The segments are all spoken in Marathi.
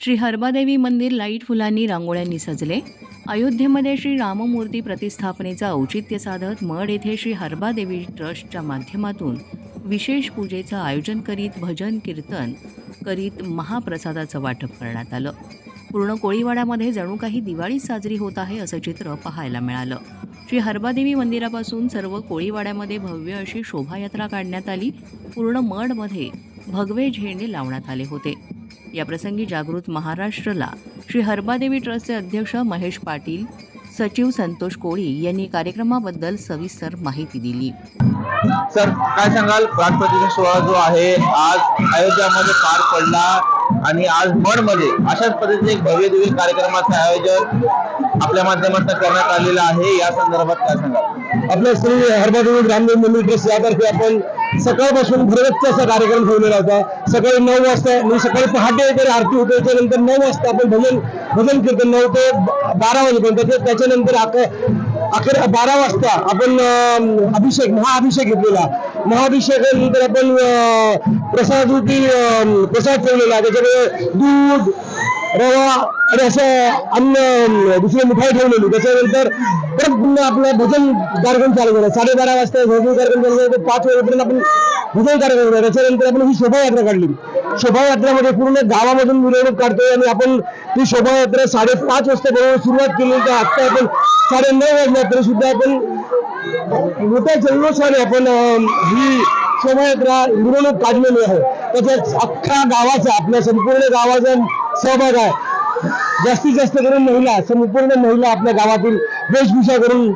श्री हरबादेवी मंदिर लाइट फुलांनी रांगोळ्यांनी सजले. अयोध्येमध्ये श्री राममूर्ती प्रतिस्थापनेचं औचित्य साधत मड येथे श्री हरबादेवी ट्रस्टच्या माध्यमातून विशेष पूजेचं आयोजन करीत भजन कीर्तन करीत महाप्रसादाचं वाटप करण्यात आलं. पूर्ण कोळीवाड्यामध्ये जणू काही दिवाळी साजरी होत आहे असं चित्र पाहायला मिळालं. श्री हरबादेवी मंदिरापासून सर्व कोळीवाड्यामध्ये भव्य अशी शोभायात्रा काढण्यात आली. पूर्ण मडमध्ये भगवे झेंडे लावण्यात आले होते. याप्रसंगी जागृत महाराष्ट्रला श्री हरबादेवी ट्रस्टचे अध्यक्ष महेश पाटील सचिव संतोष कोळी यांनी कार्यक्रमाबद्दल सविस्तर माहिती दिली. सर काय सांगाल? प्राणप्रतिष्ठा सोहळा जो आहे आज अयोध्यामध्ये पार पडला आणि आज मडमध्ये अशाच पद्धतीने एक भव्य दिव्य कार्यक्रमाचं आयोजन आपल्या माध्यमातून करण्यात आलेलं आहे. या संदर्भात काय सांगाल? आपल्या श्री हरबादेवी रामदेव मंदिर ट्रस्ट यातर्फे आपण सकाळपासून भरगच्च असा कार्यक्रम ठेवलेला होता. सकाळी नऊ वाजता म्हणजे सकाळी पहाटे वगैरे आरती होते त्याच्यानंतर नऊ वाजता आपण भजन भजन कीर्तन नऊ ते बारा वाजेपर्यंत त्याच्यानंतर अक- अकरा बारा वाजता आपण अभिषेक महाअभिषेक घेतलेला. महाअभिषेकानंतर आपण प्रसाद होती प्रसाद ठेवलेला. त्याच्यामध्ये दूध रवा आणि असं अन्न अं, दुसरी मिठाई ठेवलेली. त्याच्यानंतर परत पुन्हा आपलं भजन कार्यक्रम चालू झाला साडेबारा वाजता भजन कार्यक्रम चालू झाला पाच वाजेपर्यंत आपण भजन कार्यक्रम केला त्याच्यानंतर आपण ही शोभायात्रा काढली. शोभायात्रेमध्ये पूर्ण गावामधून मिरवणूक काढतोय आणि आपण ती शोभायात्रा साडेपाच वाजता बरोबर सुरुवात केली. तर आत्ता आपण साडे नऊ वाजल्या तरी सुद्धा आपण मोठ्या जल्लोषाने आपण ही शोभायात्रा मिरवणूक काढलेली आहे. त्याच्यात अख्खा गावाचा आपल्या संपूर्ण गावाचा सहभाग आहे. जास्तीत जास्त करून महिला संपूर्ण महिला आपल्या गावातील वेशभूषा करून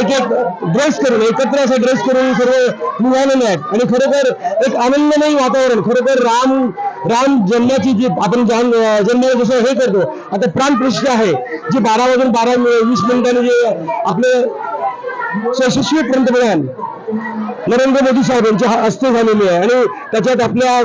एक एक ड्रेस करून एकत्र असा ड्रेस करून सर्व निघालेले आहेत. आणि खरोखर एक आनंदमयी वातावरण खरोखर राम राम जन्माची जी आपण जान जन्म जसं हे करतो आता प्राणप्रतिष्ठा आहे जी बारा वाजून बारा वीस मिनिटांनी जे आपले यशस्वी पंतप्रधान नरेंद्र मोदी साहेब यांच्या हस्ते झालेली आहे. आणि त्याच्यात आपल्या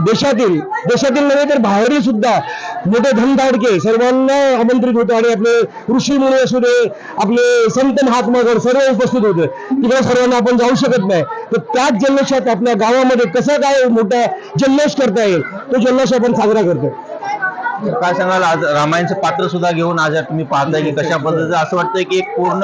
देशातील देशातील नव्हे तर बाहेरील सुद्धा मोठे धनधाडके सर्वांना आमंत्रित होते आणि आपले ऋषी मुनी असू दे आपले संत महात्मागण सर्व उपस्थित होते. तिकडे सर्वांना आपण जाऊ शकत नाही. तर त्याच जल्लोषात आपल्या गावामध्ये कसा काय मोठा जल्लोष करता येईल तो जल्लोष आपण साजरा करतो काय सांगाल? आज रामायणचं पात्र सुद्धा घेऊन आज तुम्ही पाहताय की कशा पद्धतीचं असं वाटतंय की एक पूर्ण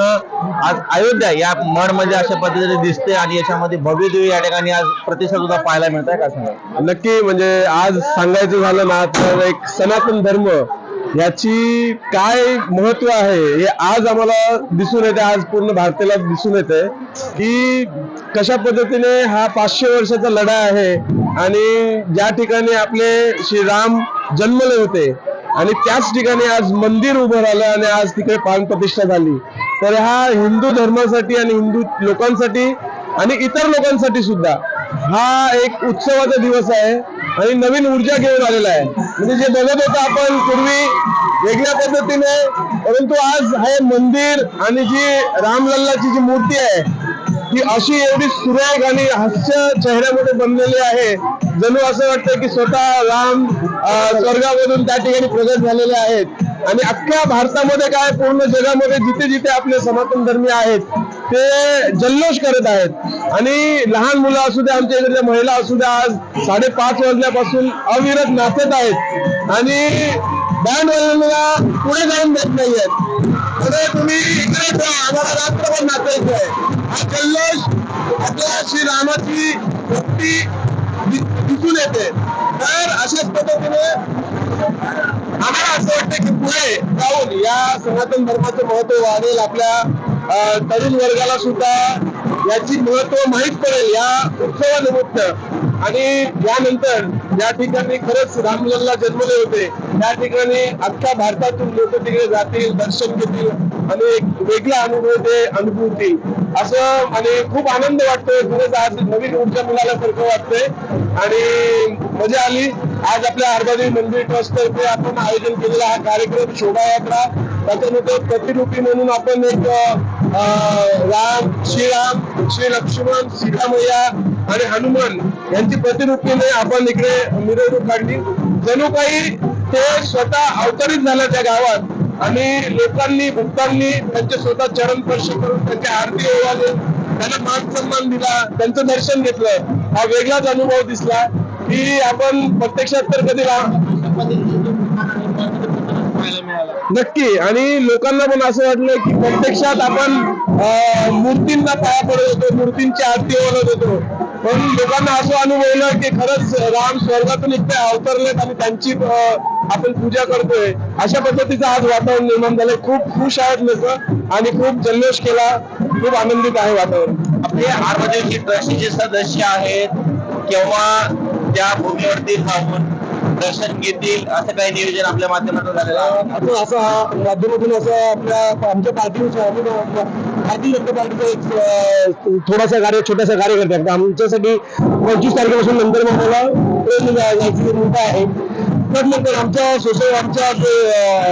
आज अयोध्या या मडमध्ये अशा पद्धतीने दिसते आणि याच्यामध्ये भव्य देवी या ठिकाणी आज प्रतिसाद सुद्धा पाहायला मिळत आहे का सांगाल? नक्की म्हणजे आज सांगायचं झालं ना तर एक सनातन धर्म याची काय महत्त्व आहे हे आज आम्हाला दिसून येते आज पूर्ण भारताला दिसून येते की कशा पद्धतीने हा पाचशे वर्षाचा लढा आहे आणि ज्या ठिकाणी आपले श्रीराम जन्मले होते. आणि त्याच ठिकाणी आज मंदिर उभं राहिलं आणि आज तिकडे प्राण प्रतिष्ठा झाली. तर हा हिंदू धर्मासाठी आणि हिंदू लोकांसाठी आणि इतर लोकांसाठी सुद्धा हा एक उत्सवाचा दिवस आहे आणि नवीन ऊर्जा घेऊन आलेला आहे. म्हणजे जे बघत होतं आपण पूर्वी वेगळ्या पद्धतीने परंतु आज हे मंदिर आणि जी रामलल्लाची जी मूर्ती आहे ती अशी एवढी सुरेख आणि हास्य चेहऱ्यामध्ये बनलेली आहे. जणू असं वाटतं की स्वतः राम स्वर्गामधून त्या ठिकाणी प्रगत झालेले आहेत. आणि अख्ख्या भारतामध्ये काय पूर्ण जगामध्ये जिथे जिथे आपले सनातन धर्मी आहेत ते जल्लोष करत आहेत. आणि लहान मुलं असू द्या आमच्या इकडच्या महिला असू द्या आज साडेपाच वाजल्यापासून अविरत नाचत आहेत. आणि बँड वाजवायला पुढे जाऊन देत नाहीयेत. पुढे तुम्ही इकडे ठेवा आम्हाला रात्रभर नाचायचं आहे. हा जल्लोष आपल्या श्रीरामाची भक्ती दिसून येते. तर अशाच पद्धतीने आम्हाला असं वाटतं की पुढे जाऊन या सनातन धर्माचं महत्त्व वाढेल. आपल्या तरुण वर्गाला सुद्धा याची महत्त्व माहीत पडेल या उत्सवानिमित्त. आणि यानंतर या ठिकाणी खरंच रामलल्ला जन्मले होते. त्या ठिकाणी अख्ख्या भारतातून लोक तिकडे जातील दर्शन घेतील आणि एक वेगळा अनुभव ते अनुभवतील. असं आणि खूप आनंद वाटतोय. खरंच आज नवीन ऊर्जा मिळाल्यासारखं वाटतंय. आणि मजा आली. आज आपल्या हरबादेवी मंदिर ट्रस्ट तर्फे आपण आयोजन केलेला हा कार्यक्रम शोभायात्रा. त्याच्यानंतर प्रतिरूपी म्हणून आपण एक अं, राम श्रीराम श्री लक्ष्मण सीतामय्या आणि हनुमान यांची प्रतिरूपीने आपण इकडे मिरवणूक काढली. जणू काही ते स्वतः अवतरित झाला त्या गावात. आणि लोकांनी भक्तांनी त्यांचे स्वतः चरण स्पर्श करून त्यांची आरती ओवाळली. त्यांना मान सन्मान दिला त्यांचं दर्शन घेतलं. हा वेगळाच अनुभव दिसला की आपण प्रत्यक्षात तर कधी नक्की. आणि लोकांना पण असं वाटलं की प्रत्यक्षात आपण मूर्तींना पाया पडत होतो मूर्तींची आरती ओळखत होतो. पण लोकांना असं अनुभवलं की खरंच राम स्वर्गातून इथे अवतरलेत आणि त्यांची आपण पूजा करतोय. अशा पद्धतीचं आज वातावरण निर्माण झालंय. खूप खुश आहेत लोक आणि खूप जल्लोष केला. खूप आनंदित आहे वातावरण. आपले आरमदेवची ट्रस्टचे सदस्य आहेत किंवा त्या भूमीवरती राहून दर्शन घेतील असं काही नियोजन आपल्या माध्यमातून झालेलं आपण असं माध्यमातून असं आपल्या आमच्या आम्ही भारतीय जनता पार्टीचा एक थोडासा कार्य छोटासा कार्य करते आमच्यासाठी पंचवीस तारखेपासून नंतर म्हणजे मग मला ट्रेन जायची मुद्दा आहे. तर नंतर आमच्या सोसायटी आमच्या जे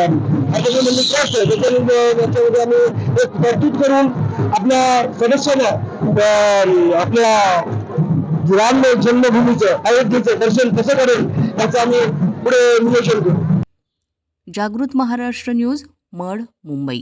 आर्टिकल ट्रस्ट आहे त्याच्यामध्ये त्याच्यामध्ये आम्ही एक तरतूद करून आपल्या सदस्यांना आपल्या राम जन्मभूमीचं अयोध्येचं दर्शन कसं करेल याचं आम्ही पुढे नियोजन करू. जागृत महाराष्ट्र न्यूज मड मुंबई.